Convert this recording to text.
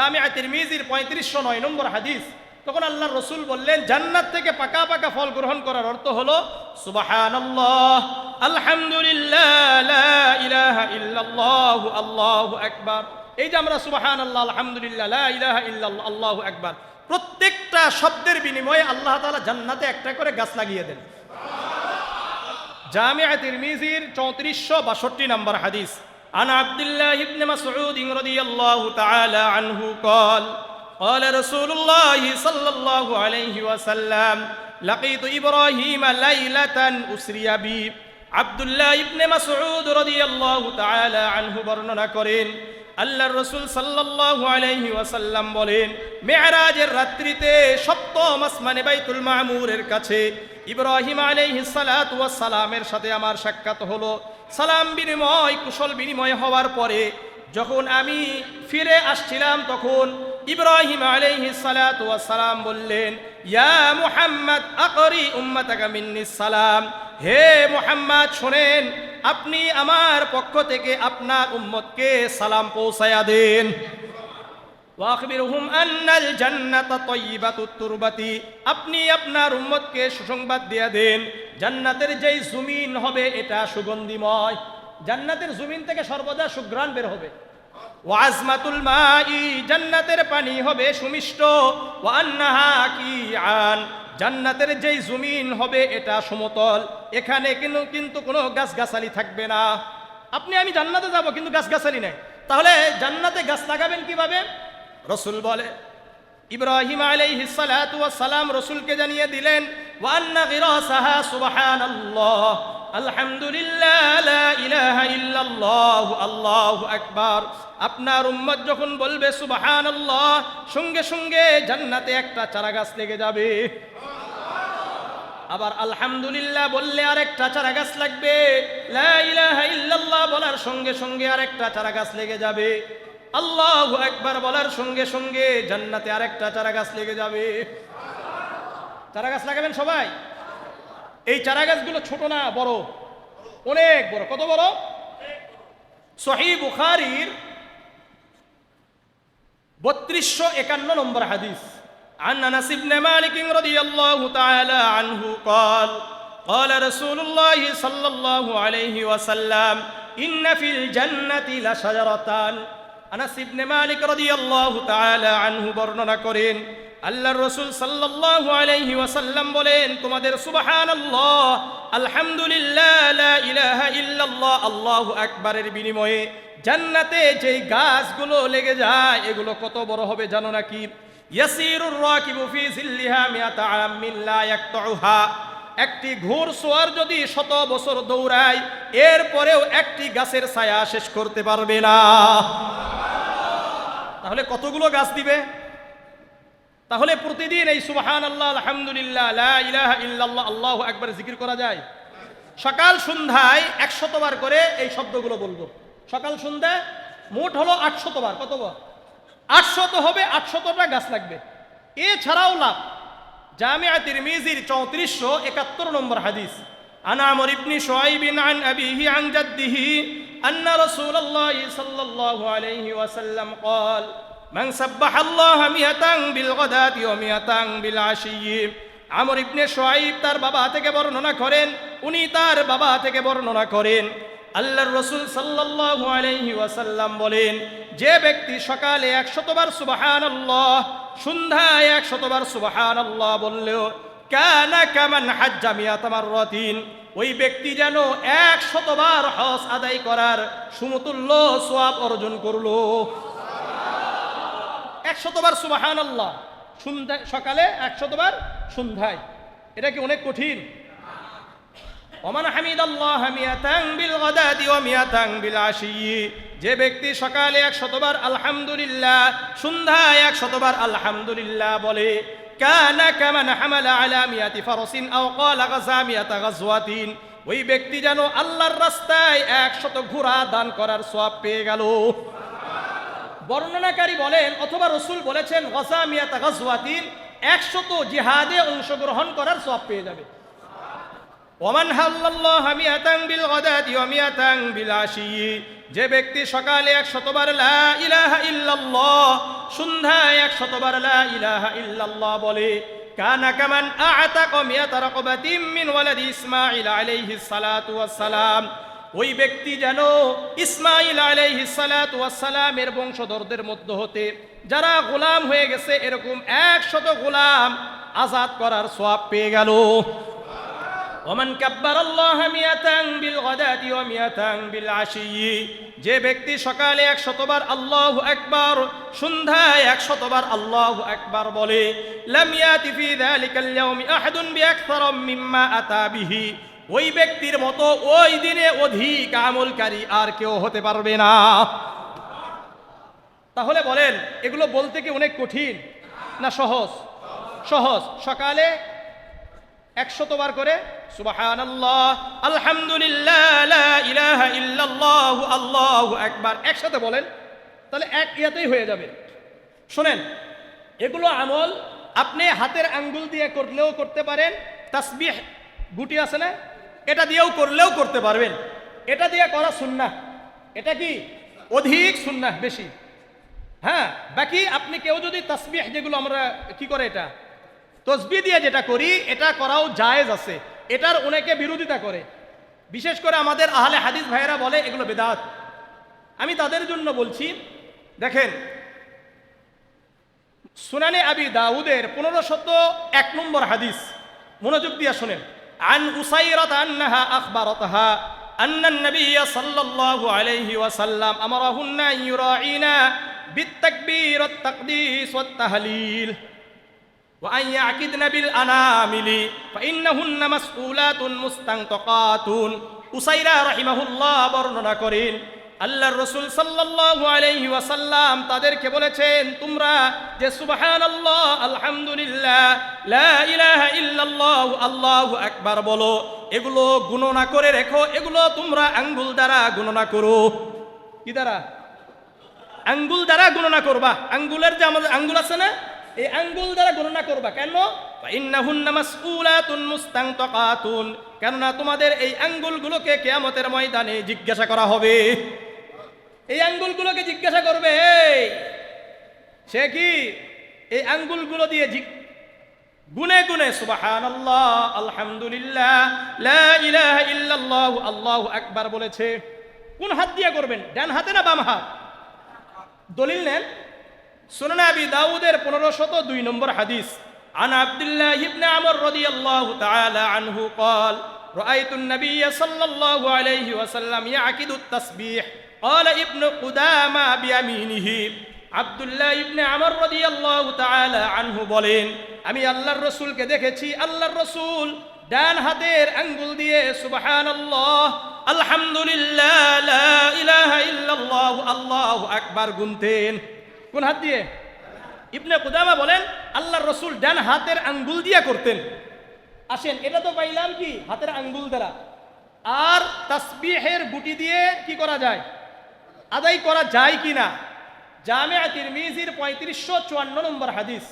জামিয়া তিরমিজির পঁয়ত্রিশশো নয় নম্বর হাদিস। তখন আল্লাহ রসুল বললেন, জান্নাত থেকে পাকা পাকা ফল গ্রহণ করার অর্থ হলো, সুবাহানাল্লাহ, আলহামদুলিল্লাহ ইলাহা ইল্লাল্লাহ, আল্লাহু আকবার। এই যে আমরা সুবাহান আল্লাহ আলহামদুলিল্লাহ ইলাহা ইল্লাল্লাহ, আল্লাহু আকবার। প্রত্যেকটা শব্দের বিনিময়ে আল্লাহ তাআলা জান্নাতে একটা করে গাছ লাগিয়ে দেন। জামিয়া তিরমিজির চৌত্রিশশো বাষট্টি নম্বর হাদিস। عن عبد الله بن مسعود رضي الله تعالى عنه قال قال رسول الله صلى الله عليه وسلم لقيت إبراهيم ليلة أسري بي عبد الله بن مسعود رضي الله تعالى عنه বর্ণনা করেন আল্লাহর রসুল সাল্লাল্লাহু আলাইহি ওয়াসাল্লাম বলেন মেরাজের রাত্রিতে সপ্তম আসমানে বাইতুল মামুরের কাছে ইব্রাহিম আলাইহিস সালাতু ওয়াস সালামের সাথে আমার সাক্ষাৎ হলো সালাম বিনিময়, কুশল বিনিময় হওয়ার পরে যখন আমি ফিরে আসছিলাম, তখন ইব্রাহিম আলাইহিস সালাতু সালাম বললেন, ইয়া মুহাম্মদ, আকরি উম্মাতাকা মিন্নিস সালাম। হে মুহাম্মদ, শোনেন, আপনি আমার পক্ষ থেকে আপনার উম্মতকে সালাম পৌঁছায়া দেন। ওয়াখবিরহুম আন্নাল জান্নাত তাইয়্যিবাতুত তুরবাতি। আপনি আপনার উম্মতকে সুসংবাদ দিয়ে দেন। জান্নাতের যেই জমিন হবে, এটা সুগন্ধিময়। জান্নাতের জমিন থেকে সর্বদা সুগ্রাণ বের হবে। ওয়াজমাতুল মাই, জান্নাতের পানি হবে সুমিষ্ট। ওয়ান্নাহা কি আন জান্নাতের যেই জমিন হবে, এটা সমতল। এখানে কিন্তু কিন্তু কোনো গাছগাছালি থাকবে না। আপনি, আমি জান্নাতে যাব, কিন্তু গাছগাছালি নাই। তাহলে জান্নাতে গাছ লাগাবেন কীভাবে? রসুল বলে, ইব্রাহিম আলাইহিস সালাম রসুলকে জানিয়ে দিলেন ওয়ান্না গিরাসাহা সুবহানাল্লাহ আলহামদুলিল্লাহ লা ইলাহা ইল্লাল্লাহ আল্লাহু আকবার আপনার উম্মত যখন বলবে সুবহানাল্লাহ, সঙ্গে সঙ্গে জান্নাতে একটা চারা গাছ লেগে যাবে। আবার আলহামদুলিল্লাহ বললে আরেকটা চারা গাছ লাগবে। লা ইলাহা বলার সঙ্গে সঙ্গে আরেকটা চারা গাছ লেগে যাবে। আল্লাহু একবার বলার সঙ্গে সঙ্গে জান্নাতে আরেকটা চারা গাছ লেগে যাবে। চারা গাছ লাগাবেন সবাই এই চারা গাছগুলো ছোট না বড় অনেক বড় কত বড় সহি বুখারির বত্রিশশো একান্ন নম্বর হাদিস عن انس بن مالك رضي الله تعالى عنه قال قال رسول الله صلى الله عليه وسلم ان في الجنه لشجرتان আনাস ইবনে মালিক রাদিয়াল্লাহু তাআলা আনহু বর্ণনা করেন আল্লাহর রাসূল সাল্লাল্লাহু আলাইহি ওয়াসাল্লাম বলেন, তোমাদের সুবহানাল্লাহ, আলহামদুলিল্লাহ, লা ইলাহা ইল্লাল্লাহ, আল্লাহু আকবারের বিনিময়ে জান্নাতে যেই গাছগুলো লেগে যায়, এগুলো কত বড় হবে জানো নাকি? ইয়াসিরুর রাকিবু ফি জিল্লিহা মিয়াতা আমিন লা ইয়াকতাউহা। একটি ঘোর সোয়ার যদি শত বছর দৌড়ায়, এরপরেও একটি গাছের ছায়া শেষ করতে পারবে না। তাহলে কতগুলো গাছ দিবে? তাহলে প্রতিদিন এই সুবাহান আল্লাহ আলহামদুলিল্লাহ ইলাহ ইল্লাল্লাহ, আল্লাহ একবার জিকির করা যায়। সকাল সন্ধ্যায় একশতবার করে এই শব্দগুলো বলব। সকাল সন্ধ্যায় মোট হলো আটশতবার, কতবার? আটশত হবে, আটশতটা গাছ লাগবে। এছাড়াও লাভ। জামিয়া তিরমিজির চৌত্রিশশো একাত্তর নম্বর হাদিস। আনা মরিবনি সোয়াইবিন আন আবিহি আন আন্না রসুল আল্লাহ সাল্লাল্লাহু আলাইহি ওয়াসাল্লাম কল من سبح الله مئة بالغداة ومئة بالعشي আমর ইবনে সোয়াইব তার বাবা থেকে বর্ণনা করেন উনি তার বাবা থেকে বর্ণনা করেন আল্লাহর রসুল সাল্লাল্লাহু আলাইহি ওয়াসাল্লাম বলেন যে ব্যক্তি সকালে একশতবার সুবহানাল্লাহ সন্ধ্যায় একশতবার সুবহানাল্লাহ বললেও কানা কামান হাজ্জা মিয়াতামার রতিন ওই ব্যক্তি যেন এক শতবার হজ আদায় করার সমতুল্য সোয়াব অর্জন করলো এক শতবার সুবাহান আল্লাহ সন্ধ্যায়, সকালে এক শতবার সন্ধ্যায়। এটা কি অনেক কঠিন? ওমান হামিদ আল্লাহ যে ব্যক্তি সকালে এক শতবার আলহামদুলিল্লাহ, সন্ধ্যায় এক শতবার আলহামদুলিল্লাহ বলে, কানা কামান হামালা আলা মিয়াতি ফারসিন আও ক্বালা গাজা মিয়াতা গাজওয়াতিন ওই ব্যক্তি যেন আল্লাহর রাস্তায় একশত ঘোড়া দান করার সওয়াব পেয়ে গেল। বর্ণনাকারী বলেন অথবা রসুল বলেছেন একশত জিহাদে অংশগ্রহণ করার সওয়াব পেয়ে যাবে। হাল্লাল্লাহ বিল মিয়াতাং যে ব্যক্তি সকালে এক শতবার সন্ধ্যায় এক শতবার ইলাহা ইল্লাল্লাহ বলে, কানা কামান আতাক মিয়াতা রাকবাতিম মিন ওয়ালাদি আলাইহিস সালাতু ওয়াস সালাম ওই ব্যক্তি যেন ইসমাইল আলাইহিস সালাতু ওয়াস সালামের বংশধরদের মধ্য হতে, যারা গোলাম হয়ে গেছে, এরকম একশত গোলাম আজাদ করার সওয়াব পেয়ে গেল। ওমান কাব্বার আল্লাহ মিয়াতাং বিল গাদাতি ওয়া মিয়াতাং বিল আশিয়ি যে ব্যক্তি সকালে এক শতবার আল্লাহু আকবার, সন্ধ্যায় এক শতবার আল্লাহু আকবার বলে, লাম ইয়াতি ফি যালিকাল ইয়াউমি আহাদুন বিআকথার মিম্মা আতা বিহি। ওই ব্যক্তির মতো ওই দিনে অধিক আমলকারী আর কেউ হতে পারবে না। তাহলে বলেন, এগুলো বলতে কি অনেক কঠিন? না সহজ? সহজ। সকালে একশতবার করে আলহামদুলিল্লাহ ইল্লাল্লাহু, আল্লাহু আকবার। একসাথে বলেন, তাহলে এক ইয়াতেই হয়ে যাবে। শোনেন, এগুলো আমল আপনি হাতের আঙ্গুল দিয়ে করলেও করতে পারেন, তাসবিহ গুটি আছে না? এটা দিয়েও করলেও করতে পারবেন। এটা দিয়ে করা সুন্নাহ। এটা কি? অধিক সুন্নাহ বেশি। হ্যাঁ বাকি আপনি কেউ যদি তাসবিহ যেগুলো আমরা, কি করে এটা? তসবি দিয়ে যেটা করি, এটা করাও জায়েজ আছে। এটার অনেকে বিরোধিতা করে। বিশেষ করে আমাদের আহলে হাদিস ভাইয়েরা বলে, এগুলো বেদাত। আমি তাদের জন্য বলছি, দেখেন, সুনানে আবি দাউদের পনেরো শত এক নম্বর হাদিস। মনোযোগ দিয়া শুনেন। আন উসাইরাত আন্নাহা আখবারাতহা أن النبي صلى الله عليه وسلم أمرهن أن يراعينا بالتكبير والتقديس والتهليل وأن يعقدن بالأنامل فإنهن مسؤولات مستنطقات উসাইরা রাহিমাহুল্লাহ বর্ণনা করেন আল্লাহর রসুল সাল্লাল্লাহু আলাইহি ওয়াসাল্লাম তাদেরকে বলেছেন তোমরা যে সুবহানাল্লাহ, আলহামদুলিল্লাহ, লা ইলাহা ইল্লাল্লাহ, আল্লাহু আকবার বলো, এগুলো গণনা করে রেখো, এগুলো তোমরা আঙ্গুল দ্বারা গণনা করো। কি দ্বারা? আঙ্গুল দ্বারা গণনা করবা। আঙ্গুলের যে আমাদের আঙ্গুল আছে না, এই আঙ্গুল দ্বারা গণনা করবা। কেন? কেননা তোমাদের এই আঙ্গুলগুলোকে কিয়ামতের ময়দানে জিজ্ঞাসা করা হবে। এই আঙ্গুলগুলোকে জিজ্ঞাসা করবে সে কি এই আঙ্গুলগুলো দিয়ে জিগ- গুনে গুনে সুবহানাল্লাহ আলহামদুলিল্লাহ লা ইলাহা ইল্লাল্লাহ আল্লাহু আকবার বলেছে কোন হাত দিয়ে করবেন ডান হাতে না বাম হাত দলিল নেন সুনান আবি দাউদের পনেরো শত দুই নম্বর হাদিস عن عبد الله بن عمر رضي الله تعالى عنه قال رأيت النبي صلى الله عليه وسلم يعقد التسبيح قال ابن قدامة بيمينه আব্দুল্লাহ ইবনে আমর রাদিয়াল্লাহু তাআলা আনহু বলেন, আমি আল্লাহর রাসূলকে দেখেছি, আল্লাহর রাসূল ডান হাতের আঙ্গুল দিয়ে সুবহানাল্লাহ, আলহামদুলিল্লাহ, লা ইলাহা ইল্লাল্লাহ, আল্লাহু আকবার গুনতেন। কোন হাত দিয়ে? ইবনে কুদামা বলেন, আল্লাহর রসুল ডান হাতের আঙ্গুল দিয়া করতেন। আসেন, এটা তো পাইলাম কি? হাতের আঙ্গুল দ্বারা। আর তাসবিহের গুটি দিয়ে কি করা যায়? আদায় করা যায় কি না? জামে তিরমিজির পঁয়ত্রিশশো চুয়ান্ন নম্বর হাদিস।